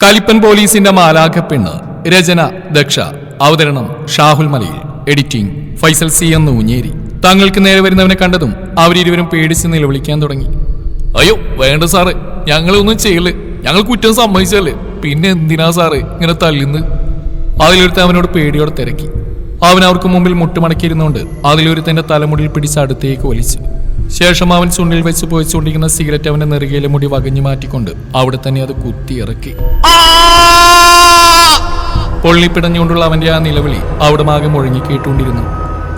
കലിപ്പൻ പോലീസിന്റെ മാലാഖപ്പെണ്ണ് രചന ദക്ഷ. അവതരണം ഷാഹുൽ മലയിൽ. എഡിറ്റിംഗ് ഫൈസൽ സി എന്ന് ഊഞ്ഞേരി തങ്ങൾക്ക് നേരെ വരുന്നവനെ കണ്ടതും അവരിരുവരും പേടിച്ച് നിലവിളിക്കാൻ തുടങ്ങി. അയ്യോ വേണ്ട സാറ് ഞങ്ങളൊന്നും ചെയ്യൽ ഞങ്ങൾ കുറ്റം സമ്മതിച്ചല്ലേ? പിന്നെ എന്തിനാ സാറ് ഇങ്ങനെ തല്ലിന്ന് അതിലൊരുത്ത അവനോട് പേടിയോടെ തിരക്കി. അവൻ അവർക്ക് മുമ്പിൽ മുട്ടുമടക്കിയിരുന്നുകൊണ്ട് അതിലൊരുത്തന്റെ തലമുടിയിൽ പിടിച്ച് അടുത്തേക്ക് വലിച്ചു. ശേഷം അവൻ ചുണ്ടിൽ വെച്ച് പോയിച്ചുകൊണ്ടിരിക്കുന്ന സിഗരറ്റ് അവന്റെ നെറുകയിലെ മുടി വകഞ്ഞു മാറ്റിക്കൊണ്ട് അവിടെ തന്നെ അത് കുത്തി ഇറക്കി പൊള്ളിപ്പിടഞ്ഞുകൊണ്ടുള്ള അവന്റെ ആ നിലവിളി അവിടെ മാകെ മുഴങ്ങി കേട്ടുകൊണ്ടിരുന്നു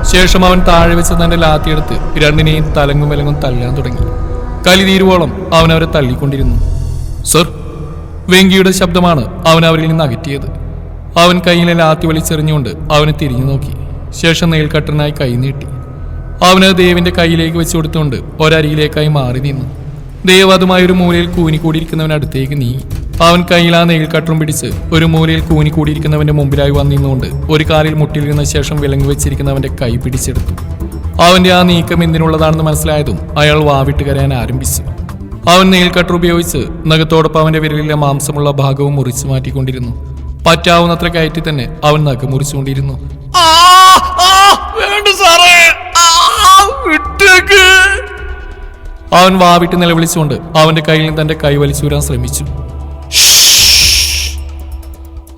ശേഷം അവൻ താഴെ വെച്ച് തന്റെ ലാത്തിയെടുത്ത് രണ്ടിനെയും തലങ്ങും വിലങ്ങും തല്ലാൻ തുടങ്ങി. കലി തീരുവോളം അവൻ അവരെ തള്ളിക്കൊണ്ടിരുന്നു. സർ വെങ്കിയുടെ ശബ്ദമാണ് അവൻ അവരിൽ നിന്ന് അകറ്റിയത്. അവൻ കയ്യിലെ ലാത്തി വലിച്ചെറിഞ്ഞുകൊണ്ട് അവനെ തിരിഞ്ഞു നോക്കി. ശേഷം നെയിൽക്കട്ടറിനായി കൈ നീട്ടി. അവന് ദേവിന്റെ കയ്യിലേക്ക് വെച്ചു കൊടുത്തുകൊണ്ട് ഒരരികിലേക്കായി മാറി നിന്നു. ദേവ് അതുമായി ഒരു മൂലയിൽ കൂനിക്കൂടിയിരിക്കുന്നവനടുത്തേക്ക് നീങ്ങി. അവൻ കയ്യിൽ ആ നെയിൽക്കട്ടറും പിടിച്ച് ഒരു മൂലയിൽ കൂനിക്കൂടിയിരിക്കുന്നവന്റെ മുമ്പിലായി വന്നിരുന്നുകൊണ്ട് ഒരു കാലിൽ മുട്ടിലിരുന്ന ശേഷം വിലങ്ങി വെച്ചിരിക്കുന്നവന്റെ കൈ പിടിച്ചെടുത്തു. അവന്റെ ആ നീക്കം എന്തിനുള്ളതാണെന്ന് മനസ്സിലായതും അയാൾ വാവിട്ട് കരയാൻ ആരംഭിച്ചു. അവൻ നെയിൽ കട്ടർ ഉപയോഗിച്ച് നഖത്തോടൊപ്പം അവന്റെ വിരലിലെ മാംസമുള്ള ഭാഗവും മുറിച്ചു മാറ്റിക്കൊണ്ടിരുന്നു. പറ്റാവുന്നത്ര കയറ്റി തന്നെ അവൻ നഖം മുറിച്ചുകൊണ്ടിരുന്നു. വേണ്ട സാറേ. അവൻ വാവിട്ട് നിലവിളിച്ചുകൊണ്ട് അവന്റെ കയ്യിൽ നിന്ന് തന്റെ കൈ വലിച്ചൂരാൻ ശ്രമിച്ചു.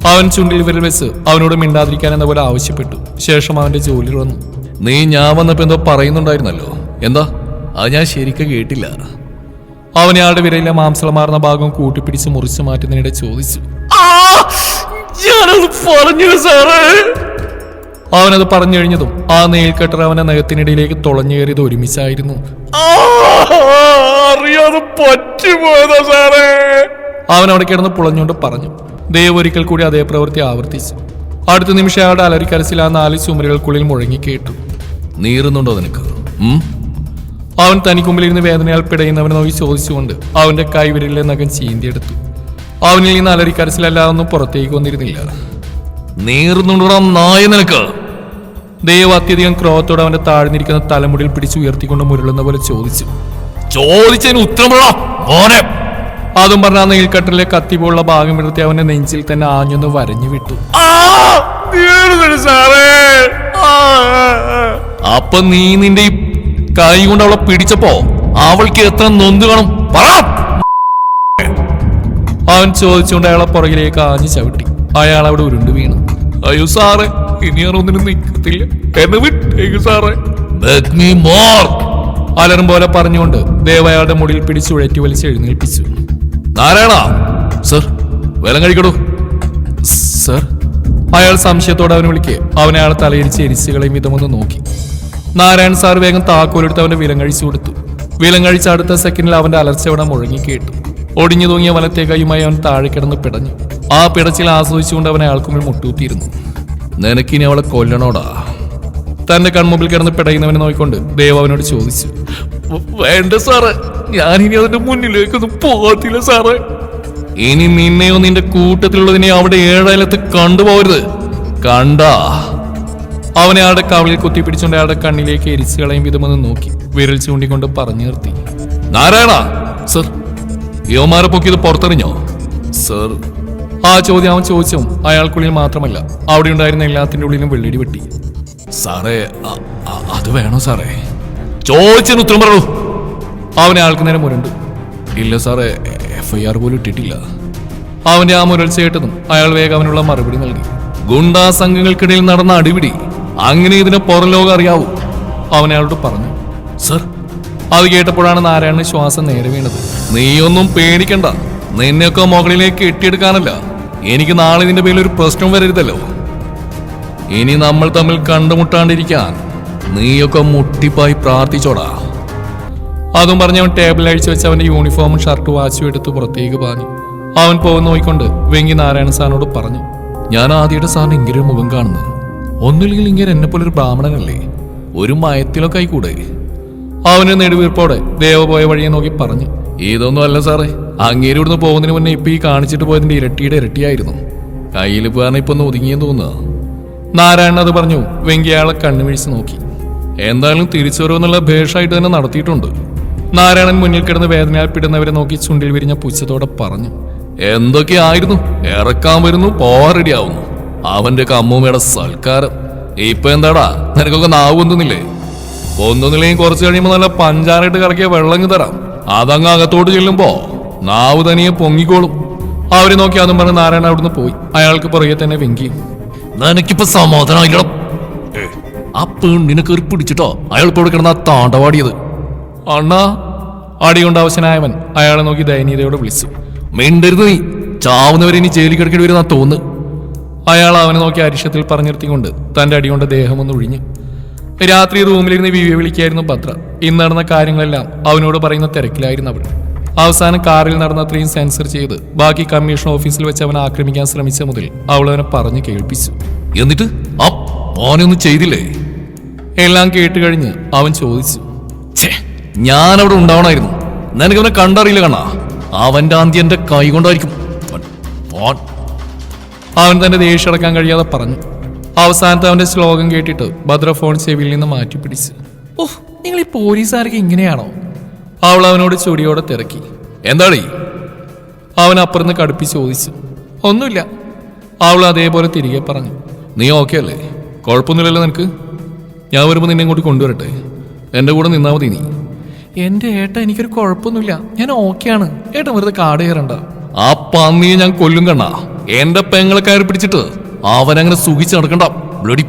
അവൻ ചുണ്ടിൽ വിരൽ വെച്ച് അവനോട് മിണ്ടാതിരിക്കാൻ എന്ന പോലെ ആവശ്യപ്പെട്ടു. ശേഷം അവന്റെ ജോലി വന്നു നീ ഞാൻ വന്നപ്പോ എന്തോ പറയുന്നുണ്ടായിരുന്നല്ലോ. എന്താ? അത് ഞാൻ ശരിക്കും കേട്ടില്ല. അവൻ അയാളുടെ വിരയിലെ മാംസളമാർന്ന ഭാഗം കൂട്ടിപ്പിടിച്ച് മുറിച്ചു മാറ്റുന്നതിനിടെ ചോദിച്ചു. ഞാനത് പറഞ്ഞു സാറേ. അവനത് പറഞ്ഞു കഴിഞ്ഞതും ആ നെയിൽക്കട്ടർ അവനെ നഖത്തിനിടയിലേക്ക് തുളഞ്ഞു കയറിയത് ഒരുമിച്ചായിരുന്നു അറിയാതെ സാറേ. അവൻ അവിടെ കിടന്ന് പുളഞ്ഞുകൊണ്ട് പറഞ്ഞു. ദേവ് ഒരിക്കൽ കൂടി അതേ പ്രവൃത്തി ആവർത്തിച്ചു. അടുത്ത നിമിഷം അയാളുടെ അലരിക്കരസിൽ ആ നാല് ചുമരുകൾക്കുള്ളിൽ മുഴങ്ങി കേട്ടു നീറുന്നുണ്ടോ നിനക്ക്? അവൻ അവൻ തനിക്കുമ്പിലിരുന്ന് വേദനയാൽ പിടയുന്നവനെ നോക്കി ചോദിച്ചുകൊണ്ട് അവന്റെ കൈവിരലിലെ നഖം ചീന്തിയെടുത്തു. അവനിൽ നിന്ന് അലരിക്കരസിലല്ലാതൊന്നും പുറത്തേക്ക് വന്നിരുന്നില്ല. നീറുന്നുണ്ടോ നായ നിനക്ക്? ദൈവം അത്യധികം ക്രോധത്തോടെ അവന്റെ താഴ്ന്നിരിക്കുന്ന തലമുടിയിൽ പിടിച്ചു ഉയർത്തിക്കൊണ്ട് മുരളുന്ന പോലെ ചോദിച്ചു. ചോദിച്ചതിന് ഉത്തരമുള്ള മോനെ. അതും പറഞ്ഞ ആ നെയിൽക്കട്ടറിലെ കത്തി പോലുള്ള ഭാഗം എടുത്തി അവന്റെ നെഞ്ചിൽ തന്നെ ആഞ്ഞൊന്ന് വരഞ്ഞു വിട്ടു. അപ്പൊ നീ നിന്റെ ഈ കൈ കൊണ്ട് അവളെ പിടിച്ചപ്പോ അവൾക്ക് എത്ര നൊന്ത് കാണും? പറ. അവൻ ചോദിച്ചുകൊണ്ട് അയാളെ പുറകിലേക്ക് ആഞ്ഞു ചവിട്ടി. അയാൾ അവിടെ ഉരുണ്ടു വീണു. അയ്യോ സാറേ ഇനി ഞാൻ ഒന്നിനും നിൽക്കത്തില്ല എന്നെ വിട്ടേക്ക് സാറേ. അലറും പോലെ പറഞ്ഞുകൊണ്ട് ദേവയാളുടെ മുടിയിൽ പിടിച്ചു ഉഴറ്റി വലിച്ച് എഴുന്നേൽപ്പിച്ചു. നാരായണ. സർ. വേലം കഴിക്കടൂ. സർ. അയാൾ സംശയത്തോടെ അവനെ വിളിക്കെ. അവനെ അയാൾ തലയിരിച്ച് എരിച്ചുകളെയും വിധമൊന്ന് നോക്കി. നാരായൺ സാർ വേഗം താക്കോലെടുത്ത് അവന്റെ വിലം കഴിച്ചു കൊടുത്തു. വിലം കഴിച്ച അടുത്ത സെക്കൻഡിൽ അവന്റെ അലർച്ച അവിടെ മുഴങ്ങി കേട്ടു. ഒടിഞ്ഞു തൂങ്ങിയ വലത്തെ കൈയുമായി അവൻ താഴെ കിടന്ന് പിടഞ്ഞു. ആ പിടച്ചിൽ ആസ്വദിച്ചുകൊണ്ട് അവൻ അയാൾക്കുമ്പിൽ മുട്ടൂത്തിയിരുന്നു നിനക്കിനി അവളെ കൊല്ലണോടാ? തന്റെ കൺമുമ്പിൽ കിടന്ന് പിടയുന്നവനെ നോക്കിക്കൊണ്ട് ദേവ് അവനോട് ചോദിച്ചു "വ- വേണ്ട സാറേ ഞാനിനി അതിന്റെ മുന്നിലേക്കൊന്നും പോകത്തില്ല സാറേ. ഇനി നിന്നെയോ നിന്റെ കൂട്ടത്തിലുള്ളതിനെ അവിടെ ഏഴായാലത്ത് കണ്ടുപോകരുത്. കണ്ടാ. അവനെ അയാളുടെ കവളിൽ കുത്തിപ്പിടിച്ചുകൊണ്ട് അയാളുടെ കണ്ണിലേക്ക് എരിച്ചു കളയും വിധമെന്ന് നോക്കി വിരൽ ചൂണ്ടിക്കൊണ്ട് പറഞ്ഞു നിർത്തി. നാരായണ സർ യോമാരെ പൊക്കിയത് പുറത്തെറിഞ്ഞോ? സർ ആ ചോദ്യം അവൻ ചോദിച്ചും അയാൾക്കുള്ളിൽ മാത്രമല്ല അവിടെ ഉണ്ടായിരുന്ന എല്ലാത്തിന്റെ ഉള്ളിലും വെള്ളിടി വെട്ടി. സാറേ അത് വേണോ സാറേ? ചോദിച്ചതിന് ഉത്തരം പറയൂ. അവനെ ആൾക്ക് നേരം മുരണ്ടു. ഇല്ല സാറേ എഫ് ഐ ആർ പോലും ഇട്ടിട്ടില്ല. അവന്റെ ആ മുരൾ കേട്ടതും അയാൾ വേഗം അവനുള്ള മറുപടി നൽകി. ഗുണ്ടാ സംഘങ്ങൾക്കിടയിൽ നടന്ന അടിപിടി അങ്ങനെ ഇതിനെ പുറം ലോകം അറിയാവൂ അവൻ അയാളോട് പറഞ്ഞു. സർ അത് കേട്ടപ്പോഴാണ് നാരായണന് ശ്വാസം നേരെ വീണത്. നീയൊന്നും പേടിക്കണ്ട. നിന്നെയൊക്കെ മുകളിലേക്ക് കെട്ടിയെടുക്കാനല്ല എനിക്ക് നാളെ ഇതിന്റെ പേരിൽ ഒരു പ്രശ്നം വരരുതല്ലോ. ഇനി നമ്മൾ തമ്മിൽ കണ്ടുമുട്ടാണ്ടിരിക്കാൻ നീയൊക്കെ മുട്ടിപ്പായി പ്രാർത്ഥിച്ചോടാ. അതും പറഞ്ഞ് അവൻ ടേബിളിൽ അഴിച്ചു വെച്ച് അവന്റെ യൂണിഫോമും ഷർട്ടും വാച്ചും എടുത്ത് പുറത്തേക്ക് പാഞ്ഞു. അവൻ പോകുന്ന നോയിക്കൊണ്ട് വെങ്കി നാരായണ സാറിനോട് പറഞ്ഞു ഞാൻ ആദ്യയുടെ സാറിന് ഇങ്ങനെ മുഖം കാണുന്നത്. ഒന്നുമില്ലെങ്കിൽ ഇങ്ങനെ എന്നെ പോലെ ഒരു ബ്രാഹ്മണനല്ലേ? ഒരു മയത്തിലൊക്കെ ആയിക്കൂടെ? അവന് നെടുവീർപ്പോടെ ദേവ പോയ വഴിയെ നോക്കി പറഞ്ഞു ഇതൊന്നും അല്ല സാറേ. അങ്ങേര് ഇവിടുന്ന് പോകുന്നതിന് മുന്നേ ഇപ്പൊ ഈ കാണിച്ചിട്ട് പോയതിന്റെ ഇരട്ടിയുടെ ഇരട്ടിയായിരുന്നു. കയ്യിൽ പോകാൻ ഇപ്പൊ ഒന്ന് ഒതുങ്ങിയെന്ന് തോന്നുന്നു. നാരായണൻ അത് പറഞ്ഞു വെങ്കി അയാളെ കണ്ണുമിഴിച്ച് നോക്കി. എന്തായാലും തിരിച്ചു വരുമെന്നുള്ള ഭേഷായിട്ട് തന്നെ നടത്തിയിട്ടുണ്ട്. നാരായണൻ മുന്നിൽ കിടന്ന് വേദനയാൽ പിടുന്നവരെ നോക്കി ചുണ്ടിൽ വിരിഞ്ഞ പുച്ഛത്തോടെ പറഞ്ഞു എന്തൊക്കെയായിരുന്നു? ഇറക്കാൻ വരുന്നു പോവാൻ റെഡിയാവുന്നു. അവന്റെ അമ്മൂമ്മയുടെ സൽക്കാരം. ഇപ്പൊ എന്താടാ? നിനക്കൊക്കെ നാവ് ഒന്നുന്നില്ലേ ഒന്നുന്നില്ലെങ്കിൽ കുറച്ച് കഴിയുമ്പോൾ നല്ല പഞ്ചാറായിട്ട് കറക്കിയ വെള്ളം തരാം. അതങ്ങ് അകത്തോട്ട് ചെല്ലുമ്പോ നാവ് തനിയെ പൊങ്ങിക്കോളും. അവരെ നോക്കി അതും പറഞ്ഞ് നാരായണ അവിടുന്ന് പോയി. അയാൾക്ക് പുറകെ തന്നെ വെങ്കി. നിനക്കിപ്പോ സമാധാനമില്ല ആ പെണ്ണിനെ കയറി പിടിച്ചിട്ടോ? അയാൾ ഇപ്പോൾ ആ കിടന്ന താണ്ടവാടിയത്. അണ്ണാ. അടികൊണ്ട് അവശനായവൻ അയാളെ നോക്കി ദയനീയതയോടെ വിളിച്ചു. മിണ്ടരുത് നീ. ചാവുന്നവരെ ഇനി ജയിലിൽ കിടക്കേണ്ടി വരുന്ന തോന്നു. അയാൾ അവനെ നോക്കി അരിശത്തിൽ പറഞ്ഞിരുത്തിക്കൊണ്ട് തന്റെ അടികൊണ്ട് ഒന്ന് ഒഴിഞ്ഞു. രാത്രി റൂമിലിരുന്ന് വിവിയെ വിളിക്കായിരുന്നു ഭദ്ര. ഇന്ന് നടന്ന കാര്യങ്ങളെല്ലാം അവനോട് പറയുന്ന തിരക്കിലായിരുന്നു അവൾ അവസാനം കാറിൽ നടന്ന അത്രയും സെൻസർ ചെയ്ത് ബാക്കി കമ്മീഷൻ ഓഫീസിൽ വെച്ച് അവനെ ആക്രമിക്കാൻ ശ്രമിച്ച മുതൽ അവളവനെ അവനെ പറഞ്ഞു കേൾപ്പിച്ചു. എന്നിട്ട്? ആ മോനൊന്നും ചെയ്തില്ലേ? എല്ലാം കേട്ട് കഴിഞ്ഞ് അവൻ ചോദിച്ചു. ഛേ ഞാനവിടെ ഉണ്ടാവണമായിരുന്നു നിനക്കവനെ കണ്ടറിയില്ല കണ്ണാ. അവന്റെ ആന്തി എന്റെ കൈ കൊണ്ടായിരിക്കും. അവൻ തന്റെ ദേഷ്യം അടക്കാൻ കഴിയാതെ പറഞ്ഞു. അവസാനത്തെ അവന്റെ ശ്ലോകം കേട്ടിട്ട് ഭദ്ര ഫോൺ ചെവിയിൽ നിന്ന് മാറ്റി പിടിച്ചു ഓഹ് നിങ്ങൾ ഈ പോലീസുകാർക്ക് ഇങ്ങനെയാണോ? അവൾ അവനോട് ചൊടിയോടെ തിരക്കി. എന്താടീ? അവൻ അപ്പുറന്ന് കടുപ്പിച്ച് ചോദിച്ചു. ഒന്നുമില്ല. അവൾ അതേപോലെ തിരികെ പറഞ്ഞു. നീ ഓക്കെ അല്ലേ? കുഴപ്പമൊന്നുമില്ലല്ലോ നിനക്ക്. ഞാൻ വരുമ്പോൾ നിന്നെ ഇങ്ങോട്ട് കൊണ്ടുവരട്ടെ. എന്റെ കൂടെ നിന്നാ മതി നീ. എന്റെ ഏട്ട എനിക്കൊരു കുഴപ്പമൊന്നുമില്ല. ഞാൻ ഓക്കെയാണ് ഏട്ടൻ വെറുതെ കാട് കയറണ്ട. ആ പന്നിയെ ഞാൻ കൊല്ലും കണ്ണ. എന്റെ പെങ്ങളെ കയറി പിടിച്ചിട്ട് അവനങ്ങനെ സുഖിച്ച് നടക്കണ്ട. ബ്ലഡി.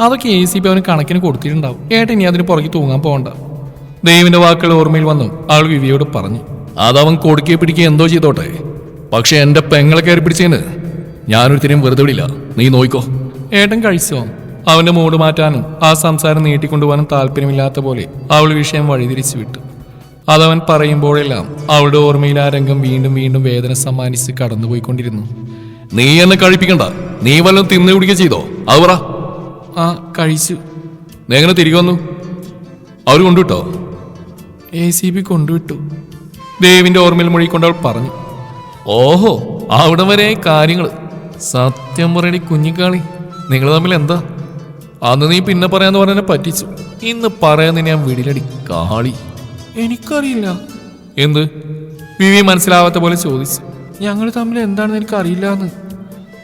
അതൊക്കെ എ സി പി അവന് കണക്കിന് കൊടുത്തിട്ടുണ്ടാവും. ഏട്ടൻ ഇനി അതിന് പുറകെ തൂങ്ങാൻ പോകണ്ട. ദൈവിന്റെ വാക്കുകൾ ഓർമ്മയിൽ വന്നു. ആൾ വിവിയോട് പറഞ്ഞു അതവൻ കൊടുക്കുകയെ പിടിക്കുക എന്തോ ചെയ്തോട്ടെ. പക്ഷെ എന്റെ പെങ്ങളെ കയറി പിടിച്ചതിന് ഞാനൊരിത്തിരിയും വെറുതെ വിടില്ല. നീ നോയിക്കോ. ഏട്ടൻ കഴിച്ചോ? അവന്റെ മൂട് മാറ്റാനും ആ സംസാരം നീട്ടിക്കൊണ്ടുപോകാനും താല്പര്യമില്ലാത്ത പോലെ അവൾ വിഷയം വഴിതിരിച്ചു വിട്ടു. അതവൻ പറയുമ്പോഴെല്ലാം അവളുടെ ഓർമ്മയിൽ ആ രംഗം വീണ്ടും വീണ്ടും വേദന സമ്മാനിച്ച് കടന്നുപോയിക്കൊണ്ടിരുന്നു. നീ എന്നെ കഴിപ്പിക്കണ്ട. നീ വല്ലതും തിന്നു കുടിക്കുക ചെയ്തോ? അത് പറ. ആ കഴിച്ചു. നീ എങ്ങനെ തിരികെ വന്നു? അവർ കൊണ്ടുവിട്ടോ. എ സി ബി കൊണ്ടുവിട്ടു. ദേവിന്റെ ഓർമ്മയിൽ മൊഴിക്കൊണ്ട് അവൾ പറഞ്ഞു ഓഹോ അവിടെ വരെ കാര്യങ്ങൾ സത്യം പറയണി കുഞ്ഞിക്കാളി നിങ്ങൾ തമ്മിൽ എന്താ? അന്ന് നീ പിന്നെ പറയാന്ന് പറഞ്ഞ പറ്റിച്ചു. ഇന്ന് പറയാന്ന് ഞാൻ വിടിലടി കാളി. എനിക്കറിയില്ല. എന്ത്? വിവി മനസ്സിലാവാത്ത പോലെ ചോദിച്ചു. ഞങ്ങൾ തമ്മിൽ എന്താണെന്ന് എനിക്കറിയില്ല എന്ന്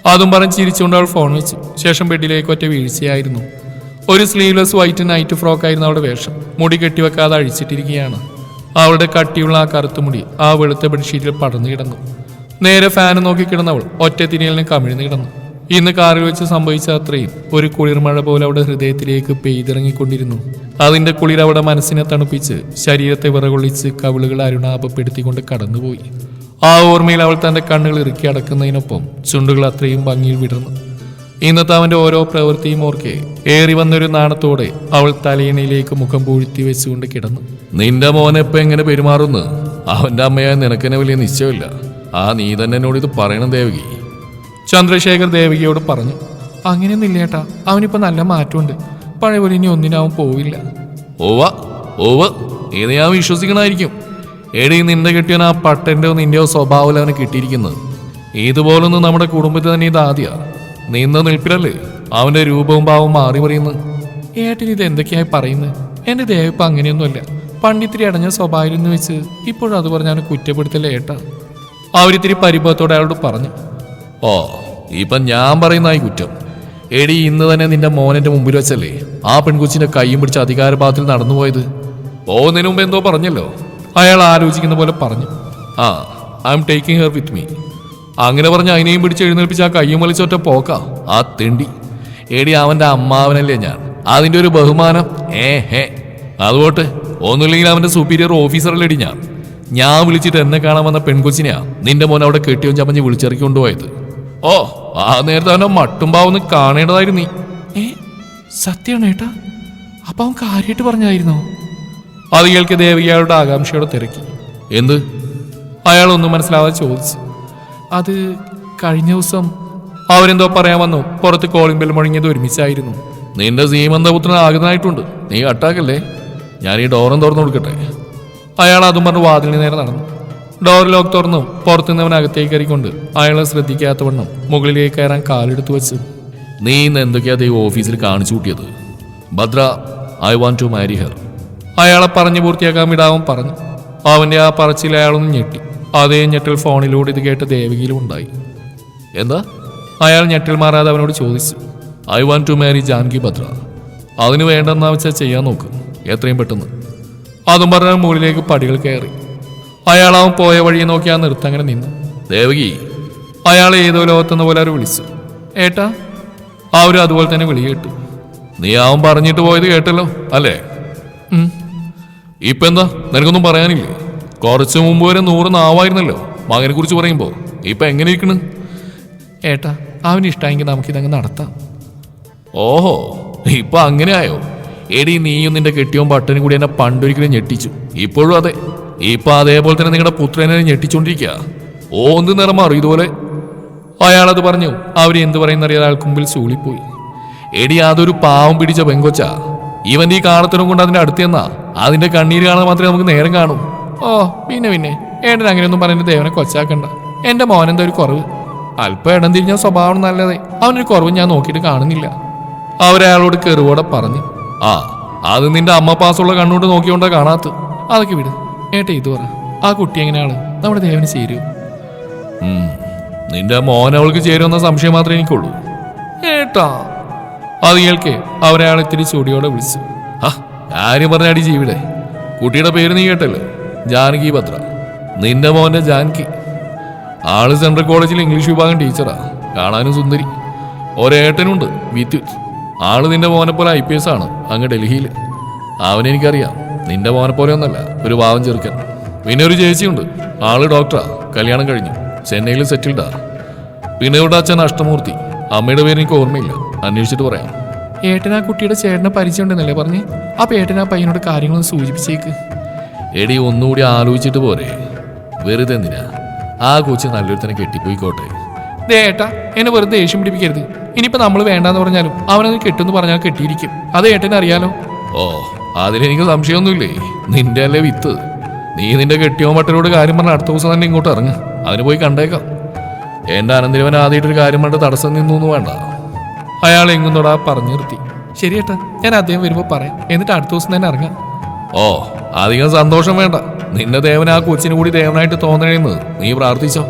അതും പറഞ്ഞ് ചിരിച്ചുകൊണ്ട് അവൾ ഫോൺ വെച്ചു. ശേഷം ബെഡിലേക്ക് ഒറ്റ വീഴ്ചയായിരുന്നു. ഒരു സ്ലീവ്ലെസ് വൈറ്റ് നൈറ്റ് ഫ്രോക്ക് ആയിരുന്നു അവളുടെ വേഷം. മുടി കെട്ടിവെക്കാതെ അഴിച്ചിട്ടിരിക്കുകയാണ്. അവളുടെ കട്ടിയുള്ള ആ കറുത്ത മുടി ആ വെളുത്ത ബെഡ്ഷീറ്റിൽ പടർന്നു കിടന്നു. നേരെ ഫാൻ നോക്കി കിടന്നവൾ ഒറ്റ തിരിയലിന് കമിഴ്ന്നു കിടന്നു. ഇന്ന് കാറിൽ വെച്ച് സംഭവിച്ച അത്രയും ഒരു കുളിർമഴ പോലെ അവളുടെ ഹൃദയത്തിലേക്ക് പെയ്തിറങ്ങിക്കൊണ്ടിരുന്നു. അതിന്റെ കുളിർ അവളുടെ മനസ്സിനെ തണുപ്പിച്ച് ശരീരത്തെ വിറകൊള്ളിച്ച് കവിളുകൾ അരുണാപപ്പെടുത്തിക്കൊണ്ട് കടന്നുപോയി. ആ ഓർമ്മയിൽ അവൾ തന്റെ കണ്ണുകൾ ഇറുക്കി അടക്കുന്നതിനൊപ്പം ചുണ്ടുകൾ അത്രയും ഭംഗിയിൽ വിടർന്നു. ഇന്നത്തെ അവന്റെ ഓരോ പ്രവൃത്തിയും ഓർക്കെ. ഏറി വന്നൊരു നാണത്തോടെ അവൾ തലയിണയിലേക്ക് മുഖം പൂഴ്ത്തി വെച്ചുകൊണ്ട് കിടന്നു. നിന്റെ എപ്പോ എങ്ങനെ പെരുമാറുന്നു? അവന്റെ അമ്മയായ നിനക്കെന്നെ വലിയ നിശ്ചയമില്ല. ആ നീ തന്നെ എന്നോട് ഇത് പറയണം ദേവകി. ചന്ദ്രശേഖർ ദേവകിയോട് പറഞ്ഞു അങ്ങനെയൊന്നും ഏട്ടാ. അവനിപ്പോ നല്ല മാറ്റമുണ്ട്. പഴയ പോലെ ഇനി ഒന്നിനാവും പോവില്ല. ഓവ ഓവ ഇത് ഞാൻ വിശ്വസിക്കണമായിരിക്കും. എടി നിന്റെ കിട്ടിയവൻ ആ പട്ടന്റെയോ നിന്റെയോ സ്വഭാവം അവന് കിട്ടിയിരിക്കുന്നത്. ഇതുപോലൊന്നും നമ്മുടെ കുടുംബത്തിൽ തന്നെ ഇത് ആദ്യ. നിന്ന നിൽപ്പിലല്ലേ? അവന്റെ രൂപവും ഭാവവും മാറി പറയുന്നു ഏട്ടൻ ഇത് എന്തൊക്കെയായി പറയുന്നത് എന്റെ ദേവിപ്പം അങ്ങനെയൊന്നുമല്ല. പണ്ടിത്തിരി അടഞ്ഞ സ്വഭാവം വെച്ച് ഇപ്പോഴും അത് പറഞ്ഞാൽ കുറ്റപ്പെടുത്തല്ലേ ഏട്ടാ? അവരിത്തിരി പരിഭവത്തോടെ അയാളോട് പറഞ്ഞു ഓ ഇപ്പൊ ഞാൻ പറയുന്നതായി കുറ്റം. എടി ഇന്ന് തന്നെ നിന്റെ മോനെന്റെ മുമ്പിൽ വെച്ചല്ലേ? ആ പെൺകുച്ചിന്റെ കൈയും പിടിച്ച അധികാരഭാഗത്തിൽ നടന്നുപോയത് പോകുന്നതിന് മുമ്പ് എന്തോ പറഞ്ഞല്ലോ? അയാൾ ആലോചിക്കുന്ന പോലെ പറഞ്ഞു ആ I'm taking her with me അങ്ങനെ പറഞ്ഞ് അതിനെയും പിടിച്ച് എഴുന്നേൽപ്പിച്ച് ആ കയ്യും വലിച്ചൊറ്റ പോക്ക. ആ തെണ്ടി. എടി അവന്റെ അമ്മാവനല്ലേ ഞാൻ. അതിന്റെ ഒരു ബഹുമാനം. ഏ ഹേ. അതുപോട്ടെ ഒന്നുമില്ലെങ്കിൽ അവന്റെ സുപ്പീരിയർ ഓഫീസറല്ലേടി ഞാൻ. ഞാൻ വിളിച്ചിട്ട് എന്നെ കാണാൻ വന്ന പെൺകൊച്ചിനെയാ നിന്റെ മോൻ അവിടെ കെട്ടിയോ ചമഞ്ഞ് വിളിച്ചിറക്കി കൊണ്ടുപോയത് ഓ ആ നേരത്തെ അവനോ മട്ടുമ്പാവൊന്ന് കാണേണ്ടതായിരുന്നു ഏ സത്യമാണ് ഏട്ടാ. അപ്പൊ അവൻ കാര്യമായിട്ട് പറഞ്ഞായിരുന്നോ? അത് കേൾക്ക് ദേവികയാളുടെ ആകാംക്ഷയോടെ തിരക്കി. എന്ത്? അയാളൊന്നും മനസ്സിലാവാതെ ചോദിച്ചു. അത് കഴിഞ്ഞ ദിവസം അവരെന്തോ പറയാൻ വന്നു. പുറത്ത് കോളിംഗ് ബെൽ മുഴങ്ങിയത് ഒരുമിച്ചായിരുന്നു. നിന്റെ സീമന്തപുത്രൻ ആകുന്നതായിട്ടുണ്ട് നീ അട്ടാക്കല്ലേ ഞാൻ ഈ ഡോറും തുറന്നു കൊടുക്കട്ടെ. അയാൾ അതും പറഞ്ഞ് വാതിലിന് നേരെ നടന്നു. ഡോർ ലോക്ക് തുറന്നു. പുറത്തുനിന്നവൻ അകത്തേക്ക് കയറിക്കൊണ്ട് അയാളെ ശ്രദ്ധിക്കാത്തവണ്ണം മുകളിലേക്ക് കയറാൻ കാലെടുത്തു വെച്ചു. നീ ഇന്ന് എന്തൊക്കെയാ ദൈവം ഓഫീസിൽ കാണിച്ചു കൂട്ടിയത്? Bhadra I want to marry her അയാളെ പറഞ്ഞു പൂർത്തിയാക്കാൻ വിടാവും പറഞ്ഞു. അവന്റെ ആ പറച്ചിൽ അയാളൊന്നും ഞെട്ടി. അതേ ഞെട്ടിൽ ഫോണിലൂടെ ഇത് കേട്ട ദേവകിയിലും ഉണ്ടായി. എന്താ? അയാൾ ഞെട്ടിൽ മാറാതെ അവനോട് ചോദിച്ചു. I want to marry Janki Bhadra അതിന് വേണ്ടെന്നാ വെച്ചാൽ ചെയ്യാൻ നോക്ക്. എത്രയും പെട്ടെന്ന്. അതും പറഞ്ഞ മുകളിലേക്ക് പടികൾ കയറി. അയാൾ അവൻ പോയ വഴിയെ നോക്കി ആ നിർത്തങ്ങനെ നിന്നു. ദേവകി. അയാൾ ഏതോ ലോകത്തെന്ന പോലെ അവർ വിളിച്ചു. ഏട്ടാ? അവരും അതുപോലെ തന്നെ വിളി കേട്ടു. നീ ആവും പറഞ്ഞിട്ട് പോയത് കേട്ടല്ലോ അല്ലേ? ഇപ്പെന്താ? നിനക്കൊന്നും പറയാനില്ലേ? കുറച്ചു മുമ്പ് വരെ നൂറ് നാവായിരുന്നല്ലോ. മകനെ കുറിച്ച് പറയുമ്പോ ഇപ്പൊ എങ്ങനെ ഇരിക്കണ്? ഏട്ടാ അവന് ഇഷ്ടമെങ്കിൽ നമുക്കിതങ്ങ് നടത്താം. ഓഹോ ഇപ്പൊ അങ്ങനെ ആയോ എടി നീയും നിന്റെ കെട്ടിയോൻ പട്ടനും കൂടി എന്നെ പണ്ടൊരിക്കലും ഞെട്ടിച്ചു. ഇപ്പോഴും അതെ. ഇപ്പൊ അതേപോലെ തന്നെ നിങ്ങളുടെ പുത്രനെ ഞെട്ടിച്ചോണ്ടിരിക്ക. ഓന്ന് നിറം മാറും ഇതുപോലെ. അയാളത് പറഞ്ഞു അവർ എന്ത് പറയുന്നറിയാതെ ആൾക്ക് മുമ്പിൽ ചൂളിപ്പോയി എടി അതൊരു പാവം പിടിച്ച പെങ്കൊച്ച. ഇവൻ ഈ കാണത്തരം കൊണ്ട് അതിന്റെ അടുത്ത് എന്നാ കണ്ണീര് കാണാൻ മാത്രമേ നമുക്ക് നേരം കാണൂ. ഓ പിന്നെ പിന്നെ. ഏട്ടൻ അങ്ങനെയൊന്നും പറഞ്ഞിട്ട് ദേവനെ കൊച്ചാക്കണ്ട. എന്റെ മോനെന്താ ഒരു കുറവ്. അല്പം ഇടം തിരിഞ്ഞ സ്വഭാവം നല്ലതേ. അവനൊരു കുറവ് ഞാൻ നോക്കിയിട്ട് കാണുന്നില്ല. അവരയാളോട് കെറുവോടെ പറഞ്ഞു ആ അത് നിന്റെ അമ്മ പാസുള്ള കണ്ണുകൊണ്ട് നോക്കിയോണ്ടാ കാണാത്ത. അതൊക്കെ വിട്. ഏട്ടാ ഇത് പറ. ആ കുട്ടി എങ്ങനെയാണ്? നമ്മുടെ ദേവന് ചേരൂ. നിന്റെ മോൻ അവൾക്ക് ചേരുമെന്ന സംശയം മാത്രമേ എനിക്കുള്ളൂ. ഏട്ടാ. അത് കേൾക്കേ അവരയാൾ ഇത്തിരി ചൂടിയോടെ വിളിച്ചു. ആ ആര് പറഞ്ഞാടി ജീവിടെ കുട്ടിയുടെ പേര് നീ കേട്ടല്ലോ? ജാനകി ഭദ്ര. നിന്റെ മോന്റെ ജാൻകി ആൾ സെൻട്രൽ കോളേജിൽ ഇംഗ്ലീഷ് വിഭാഗം ടീച്ചറാ. കാണാനും സുന്ദരി. ഒരേട്ടനുണ്ട് വിദ്യുത്. ആൾ നിന്റെ മോനെ പോലെ ഐ പി എസ് ആണ് അങ്ങ് ഡൽഹിയിൽ അവനെനിക്കറിയാം നിന്റെ മോനെ പോലെ ഒന്നല്ല ഒരു പാവം ചെറുക്കൻ. പിന്നെ ഒരു ചേച്ചിയുണ്ട് ആൾ ഡോക്ടറാ കല്യാണം കഴിഞ്ഞു. ചെന്നൈയിൽ സെറ്റിൽഡാ. പിന്നെ ഇവിടെ അച്ഛൻ അഷ്ടമൂർത്തി. അമ്മയുടെ പേര് എനിക്ക് ഓർമ്മയില്ല അന്വേഷിച്ചിട്ട് പറയാം. ഏട്ടനാ ആ കുട്ടിയുടെ ചേട്ടനെ പരിചയമുണ്ടെന്നല്ലേ പറഞ്ഞ്? അപ്പൊ പേട്ടനാ പയ്യനോട് കാര്യങ്ങളൊന്ന് സൂചിപ്പിച്ചേക്ക്. എടി ഒന്നുകൂടി ആലോചിച്ചിട്ട് പോരെ. വെറുതെ എന്തിനാ ആ കൊച്ചു നല്ലൊരുത്തനെ കെട്ടിപ്പോയിക്കോട്ടെ. ദേ ഏട്ടാ എന്നെ വെറുതെ ദേഷ്യം പിടിപ്പിക്കരുത്. ഇനിയിപ്പോ നമ്മൾ വേണ്ടാന്ന് പറഞ്ഞാലും അവനത് കെട്ടുമെന്ന് പറഞ്ഞാൽ കെട്ടിയിരിക്കും. അത് ഏട്ടനെ അറിയാലോ. ഓ അതിലെനിക്ക് സംശയമൊന്നുമില്ലേ? നിന്റെ അല്ലേ വിത്ത്? നീ നിന്റെ കെട്ടിയോ മട്ടരോട് കാര്യം പറഞ്ഞ അടുത്ത ദിവസം തന്നെ ഇങ്ങോട്ട് ഇറങ്ങ. അതിന് പോയി കണ്ടേക്കാം. എന്റെ അനന്തിരവൻ ആദ്യമായിട്ടൊരു കാര്യം പറഞ്ഞിട്ട് തടസ്സം നിന്നു വേണ്ട. അയാൾ എങ്ങും തൊടാ പറഞ്ഞു നിർത്തി. ശരി ഏട്ടാ ഞാൻ അദ്ദേഹം വരുമ്പോ പറയാം. എന്നിട്ട് അടുത്ത ദിവസം തന്നെ ഇറങ്ങാം. ഓ അധികം സന്തോഷം വേണ്ട. നിന്റെ ദേവൻ ആ കൊച്ചിന് കൂടി ദേവനായിട്ട് തോന്നണേന്ന് നീ പ്രാർത്ഥിച്ചോ.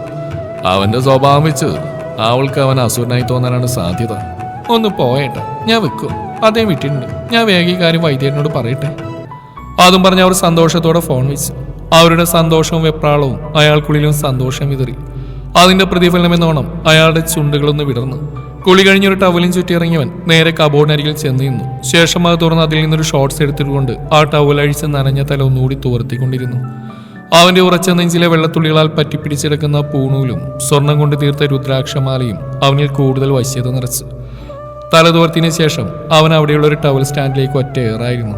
അവന്റെ സ്വഭാവം വെച്ച് അവൾക്ക് അവൻ അസുരനായി തോന്നാനാണ് സാധ്യത. ഒന്ന് പോയേട്ട ഞാൻ വെക്കും. അദ്ദേഹം വിട്ടിട്ടുണ്ട് ഞാൻ വേഗം കാര്യം വൈദ്യനോട് പറയട്ടെ. അതും പറഞ്ഞ് അവർ സന്തോഷത്തോടെ ഫോൺ വെച്ചു. അവരുടെ സന്തോഷവും വെപ്രാളവും അയാൾക്കുള്ളിലും സന്തോഷം വിതറി. അതിന്റെ പ്രതിഫലനം എന്നോണം അയാളുടെ ചുണ്ടുകളൊന്ന് വിടർന്നു. കുളി കഴിഞ്ഞൊരു ടവലും ചുറ്റിയിറങ്ങിയവൻ നേരെ കബോർഡിനരികിൽ ചെന്ന് നിന്നു. ശേഷം അത് തുറന്ന് അതിൽ നിന്നൊരു ഷോർട്സ് എടുത്തിട്ടുകൊണ്ട് ആ ടവൽ അഴിച്ച് നനഞ്ഞ തല ഒന്നുകൂടി തുവർത്തിക്കൊണ്ടിരുന്നു അവന്റെ ഉറച്ച നെഞ്ചിലെ വെള്ളത്തുള്ളികളാൽ പറ്റിപ്പിടിച്ചെടുക്കുന്ന പൂണൂലും സ്വർണം കൊണ്ട് തീർത്ത രുദ്രാക്ഷമാലയും അവനിൽ കൂടുതൽ വശ്യത നിറച്ചു. തലതോർത്തിന് ശേഷം അവൻ അവിടെയുള്ള ഒരു ടവൽ സ്റ്റാൻഡിലേക്ക് ഒറ്റയേറായിരുന്നു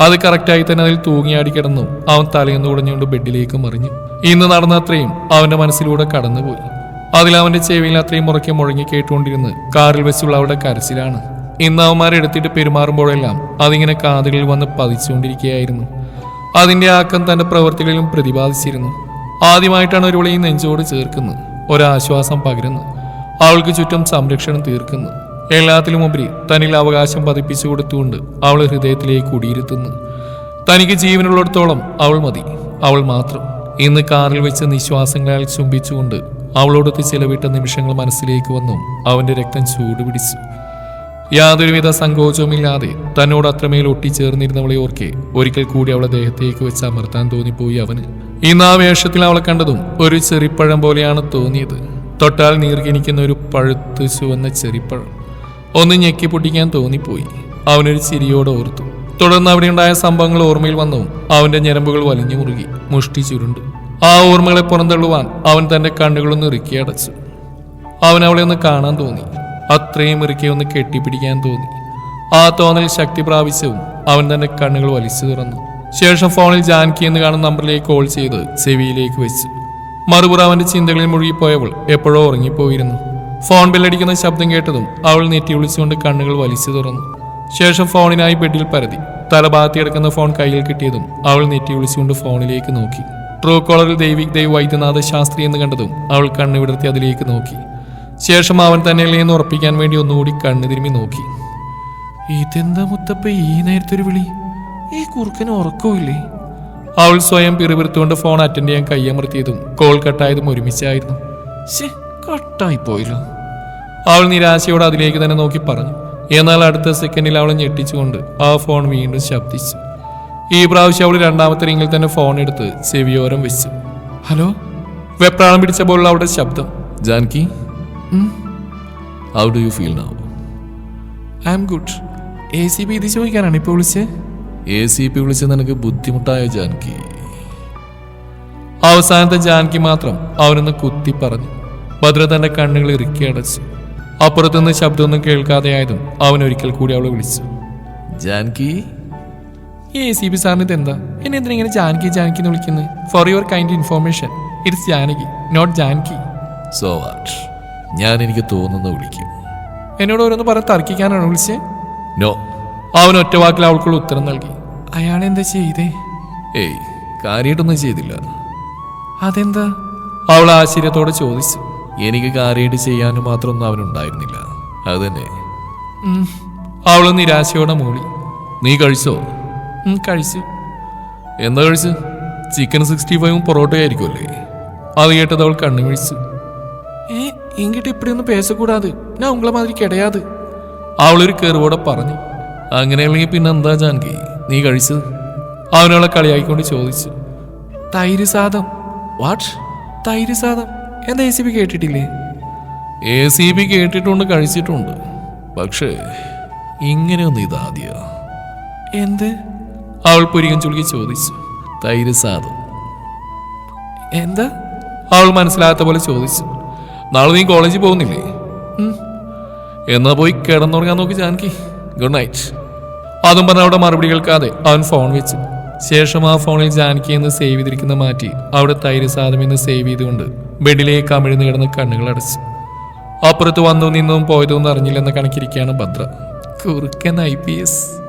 അത് കറക്റ്റായി തന്നെ അതിൽ തൂങ്ങിയാടി കിടന്നു അവൻ തലയെന്ന് ഉടഞ്ഞുകൊണ്ട് ബെഡിലേക്ക് മറിഞ്ഞു. ഇന്ന് നടന്ന അത്രയും അവന്റെ മനസ്സിലൂടെ കടന്നുപോയി. അതിൽ അവന്റെ ചെവിയിൽ അത്രയും മുറയ്ക്ക് മുഴങ്ങി കേട്ടുകൊണ്ടിരുന്ന് കാറിൽ വെച്ചുള്ള അവളുടെ കരച്ചിലാണ്. ഇന്ന് അവന്മാരെ എടുത്തിട്ട് പെരുമാറുമ്പോഴെല്ലാം അതിങ്ങനെ കാതുകളിൽ വന്ന് പതിച്ചുകൊണ്ടിരിക്കുകയായിരുന്നു. അതിന്റെ ആക്കം തന്റെ പ്രവൃത്തികളിലും പ്രതിപാദിച്ചിരുന്നു. ആദ്യമായിട്ടാണ് ഒരുവളെ ഈ നെഞ്ചോട് ചേർക്കുന്നത് ഒരാശ്വാസം പകരുന്നു അവൾക്ക് ചുറ്റും സംരക്ഷണം തീർക്കുന്നു എല്ലാത്തിലും ഉപരി തന്നിൽ അവകാശം പതിപ്പിച്ചു കൊടുത്തുകൊണ്ട് അവൾ ഹൃദയത്തിലേക്ക് കുടിയിരുത്തുന്നു. തനിക്ക് ജീവനുള്ളിടത്തോളം അവൾ മതി അവൾ മാത്രം. ഇന്ന് കാറിൽ വെച്ച് നിശ്വാസങ്ങളാൽ ചുംബിച്ചുകൊണ്ട് അവളോടൊത്ത് ചിലവിട്ട നിമിഷങ്ങൾ മനസ്സിലേക്ക് വന്നു. അവന്റെ രക്തം ചൂടുപിടിച്ചു യാതൊരുവിധ സങ്കോചവുമില്ലാതെ തന്നോട് അത്രമേൽ ഒട്ടിച്ചേർന്നിരുന്നവളെ ഓർക്കെ ഒരിക്കൽ കൂടി അവളെ ദേഹത്തേക്ക് വെച്ച് അമർത്താൻ തോന്നിപ്പോയി അവന്. ഇന്ന് ആ വേഷത്തിൽ അവളെ കണ്ടതും ഒരു ചെറിപ്പഴം പോലെയാണ് തോന്നിയത്. തൊട്ടാൽ നീർഗിനിക്കുന്ന ഒരു പഴുത്ത് ചുവന്ന ചെറിപ്പഴം. ഒന്ന് ഞെക്കി പൊട്ടിക്കാൻ തോന്നിപ്പോയി. അവനൊരു ചിരിയോടെ ഓർത്തു. തുടർന്ന് അവിടെയുണ്ടായ സംഭവങ്ങൾ ഓർമ്മയിൽ വന്നു. അവന്റെ ഞരമ്പുകൾ വലിഞ്ഞു മുറുകി. മുഷ്ടി ചുരുണ്ടു. ആ ഓർമ്മകളെ പുറന്തള്ളുവാൻ അവൻ തന്റെ കണ്ണുകളൊന്ന് ഇറുക്കി അടച്ചു. അവൻ അവളെ ഒന്ന് കാണാൻ തോന്നി. അത്രയും ഇറുക്കി ഒന്ന് കെട്ടിപ്പിടിക്കാൻ തോന്നി. ആ തോന്നൽ ശക്തി പ്രാപിച്ചവും അവൻ തന്റെ കണ്ണുകൾ വലിച്ചു തുറന്നു. ശേഷം ഫോണിൽ ജാൻകി എന്ന് കാണുന്ന നമ്പറിലേക്ക് കോൾ ചെയ്ത് ചെവിയിലേക്ക് വെച്ചു. മറുപുറ അവന്റെ ചിന്തകളിൽ മുഴുകിപ്പോയവൾ എപ്പോഴോ ഉറങ്ങിപ്പോയിരുന്നു. ഫോൺ ബില്ലടിക്കുന്ന ശബ്ദം കേട്ടതും അവൾ നെറ്റി വിളിച്ചുകൊണ്ട് കണ്ണുകൾ വലിച്ചു തുറന്നു. ശേഷം ഫോണിനായി ബെഡിൽ പരതി. തലഭാഗത്ത് കിടക്കുന്ന ഫോൺ കയ്യിൽ കിട്ടിയതും അവൾ നെറ്റി വിളിച്ചുകൊണ്ട് ഫോണിലേക്ക് നോക്കി. ട്രൂ കോളറിൽ ദൈവിക് ദൈവ വൈദ്യനാഥ ശാസ്ത്രി എന്ന് കണ്ടതും അവൾ കണ്ണു വിടർത്തി അതിലേക്ക് നോക്കി. ശേഷം അവൻ തന്നെ എന്ന് ഉറപ്പിക്കാൻ വേണ്ടി ഒന്നുകൂടി കണ്ണു തിരുമ്മി നോക്കി. ഇതെന്താ മുത്തപ്പ ഈ നേരത്തെ ഒരു വിളി? ഈ കുറുക്കന് ഉറക്കമില്ലേ അവൾ സ്വയം പിറുപിറുത്തുകൊണ്ട് ഫോൺ അറ്റൻഡ് ചെയ്യാൻ കയ്യമർത്തിയതും കോൾ കട്ടായതും ഒരുമിച്ചായിരുന്നു. ശേ കട്ടായി അവൾ നിരാശയോടെ അതിലേക്ക് തന്നെ നോക്കി പറഞ്ഞു. എന്നാൽ അടുത്ത സെക്കൻഡിൽ അവളെ ഞെട്ടിച്ചുകൊണ്ട് ആ ഫോൺ വീണ്ടും ശബ്ദിച്ചു. ഈ പ്രാവശ്യം അവൾ രണ്ടാമത്തെ റിങ്ങിൽ തന്നെ ഫോൺ എടുത്ത് ചെവിയോരം വെച്ചു. ഹലോ? വെപ്രാളം പിടിച്ച പിടിച്ചപ്പോൾ അവളുടെ ശബ്ദം. Janki? How do you feel now I am good A C P ഇത് ചോദിക്കാനാണ് ഇപ്പോൾ വിളിച്ച്? എ സി പി വിളിച്ച് നിനക്ക് ബുദ്ധിമുട്ടായ ജാൻകി? അവസാനത്തെ ജാൻകി മാത്രം അവനൊന്ന് കുത്തി പറഞ്ഞു. ഭദ്ര തന്റെ കണ്ണുകൾ ഇറുക്കി അടച്ചു. അപ്പുറത്തുനിന്ന് ശബ്ദമൊന്നും കേൾക്കാതെയായതും അവൻ ഒരിക്കൽ കൂടി അവളെ വിളിച്ചു. ജാൻകി? എ സി ബി സാറിന് ഇതെന്താ? എന്നെ എന്തിനാ ഇങ്ങനെ ജാനകി ജാനകി എന്ന് വിളിക്കുന്നത് for your kind information it's Janaki not Janaki. So what ഞാൻ എനിക്ക് തോന്നുന്ന വിളിക്കും. എന്നോട് ഓരോന്ന് പറഞ്ഞ് തർക്കിക്കാനാണ് വിളിച്ചത് നോ അവൻ ഒറ്റ വാക്കിൽ അവൾക്കുള്ള ഉത്തരം നൽകി. അയാൾ എന്താ ചെയ്തേ? ഏയ് കാര്യമായിട്ടൊന്നും ചെയ്തില്ല. അതെന്താ? അവൾ ആശ്ചര്യത്തോടെ ചോദിച്ചു. എനിക്ക് കാര്യമായിട്ട് ചെയ്യാനും മാത്രമൊന്നും അവനുണ്ടായിരുന്നില്ല അത് തന്നെ. അവൾ നിരാശയോടെ മൂളി. നീ കഴിച്ചോ? കഴിച്ചു. എന്താ കഴിച്ചു? ചിക്കൻ സിക്സ്റ്റി ഫൈവും പൊറോട്ടയായിരിക്കുമല്ലേ? അത് കേട്ടത് അവൾ കണ്ണു വിഴിച്ചു ഏ ഇങ്ങോട്ട് ഇപ്പടിയൊന്നും പേശക്കൂടാതെ ഞാൻ ഉങ്ങളെ മാതിരി കിടയാത്. അവളൊരു കയറുവോടെ പറഞ്ഞു. അങ്ങനെയാണെങ്കിൽ പിന്നെ എന്താ ജാൻകി? നീ കഴിച്ചത് അവനവളെ കളിയാക്കിക്കൊണ്ട് ചോദിച്ചു. തൈര് സാദം വാട്ട് തൈര് സാദം എന്താ എ സി ബി കേട്ടിട്ടില്ലേ? എ സി ബി കേട്ടിട്ടുണ്ട് കഴിച്ചിട്ടുണ്ട്. പക്ഷേ ഇങ്ങനെയൊന്നും ഇതാദ്യ. എന്ത്? അവൾ പുരികം ചുളുക്കി ചോദിച്ചു. തൈര് സാധു. എന്താ? അവൾ മനസ്സിലാകാത്ത പോലെ ചോദിച്ചു. നാളെ നീ കോളേജിൽ പോകുന്നില്ലേ? എന്നാ പോയി കിടന്നുറങ്ങാൻ നോക്കി ജാനകി. ഗുഡ് നൈറ്റ് അതും പറഞ്ഞ അവിടെ മറുപടി കേൾക്കാതെ അവൻ ഫോൺ വെച്ചു. ശേഷം ആ ഫോണിൽ ജാനകി എന്ന് സേവ് ചെയ്തിരിക്കുന്ന മാറ്റി അവിടെ തൈര് സാധം എന്ന് സേവ് ചെയ്തുകൊണ്ട് ബെഡിലേക്ക് അമിഴ്ന്ന് കിടന്ന് കണ്ണുകൾ അടച്ചു. അപ്പുറത്ത് വന്നു നിന്നും പോയതൊന്നും അറിഞ്ഞില്ലെന്ന കണക്കിരിക്കുകയാണ് ഭദ്ര. കുറുക്കൻ ഐ പി എസ്